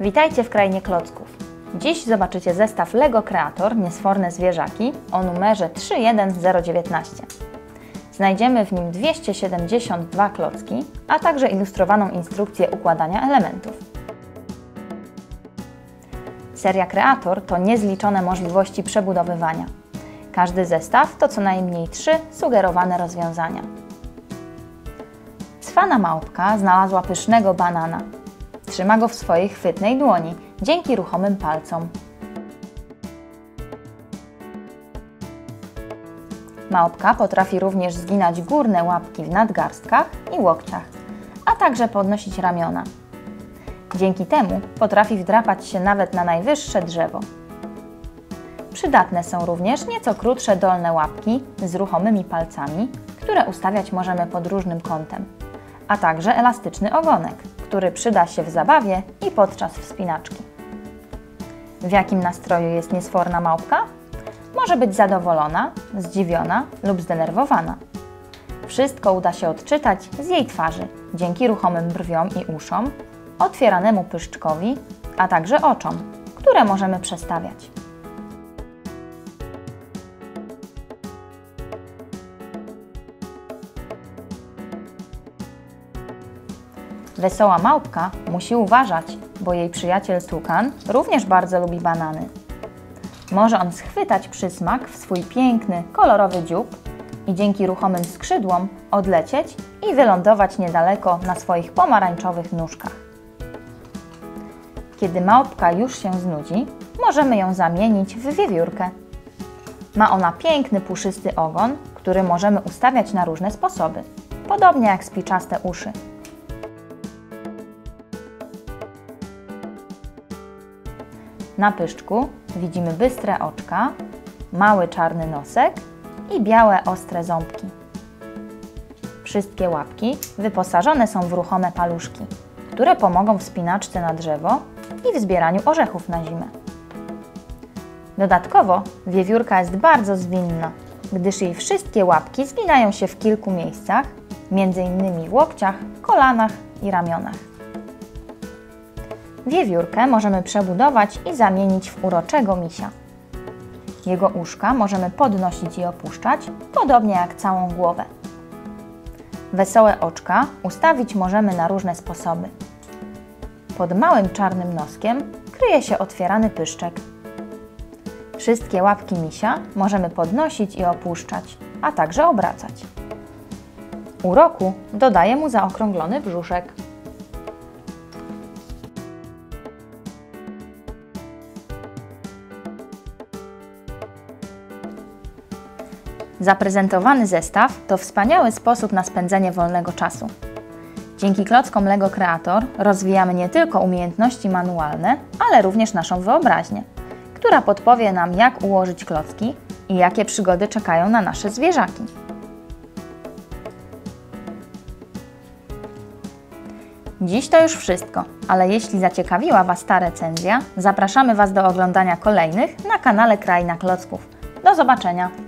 Witajcie w Krainie Klocków. Dziś zobaczycie zestaw LEGO Creator Niesforne Zwierzaki o numerze 31019. Znajdziemy w nim 272 klocki, a także ilustrowaną instrukcję układania elementów. Seria Creator to niezliczone możliwości przebudowywania. Każdy zestaw to co najmniej trzy sugerowane rozwiązania. Cwana małpka znalazła pysznego banana. Trzyma go w swojej chwytnej dłoni, dzięki ruchomym palcom. Małpka potrafi również zginać górne łapki w nadgarstkach i łokciach, a także podnosić ramiona. Dzięki temu potrafi wdrapać się nawet na najwyższe drzewo. Przydatne są również nieco krótsze dolne łapki z ruchomymi palcami, które ustawiać możemy pod różnym kątem, a także elastyczny ogonek, który przyda się w zabawie i podczas wspinaczki. W jakim nastroju jest niesforna małpka? Może być zadowolona, zdziwiona lub zdenerwowana. Wszystko uda się odczytać z jej twarzy dzięki ruchomym brwiom i uszom, otwieranemu pyszczkowi, a także oczom, które możemy przestawiać. Wesoła małpka musi uważać, bo jej przyjaciel tukan również bardzo lubi banany. Może on schwytać przysmak w swój piękny, kolorowy dziób i dzięki ruchomym skrzydłom odlecieć i wylądować niedaleko na swoich pomarańczowych nóżkach. Kiedy małpka już się znudzi, możemy ją zamienić w wiewiórkę. Ma ona piękny, puszysty ogon, który możemy ustawiać na różne sposoby, podobnie jak spiczaste uszy. Na pyszczku widzimy bystre oczka, mały czarny nosek i białe ostre ząbki. Wszystkie łapki wyposażone są w ruchome paluszki, które pomogą w spinaczce na drzewo i w zbieraniu orzechów na zimę. Dodatkowo wiewiórka jest bardzo zwinna, gdyż jej wszystkie łapki zginają się w kilku miejscach, m.in. w łokciach, kolanach i ramionach. Wiewiórkę możemy przebudować i zamienić w uroczego misia. Jego uszka możemy podnosić i opuszczać, podobnie jak całą głowę. Wesołe oczka ustawić możemy na różne sposoby. Pod małym czarnym noskiem kryje się otwierany pyszczek. Wszystkie łapki misia możemy podnosić i opuszczać, a także obracać. Uroku dodaje mu zaokrąglony brzuszek. Zaprezentowany zestaw to wspaniały sposób na spędzenie wolnego czasu. Dzięki klockom LEGO Creator rozwijamy nie tylko umiejętności manualne, ale również naszą wyobraźnię, która podpowie nam, jak ułożyć klocki i jakie przygody czekają na nasze zwierzaki. Dziś to już wszystko, ale jeśli zaciekawiła Was ta recenzja, zapraszamy Was do oglądania kolejnych na kanale Kraina Klocków. Do zobaczenia!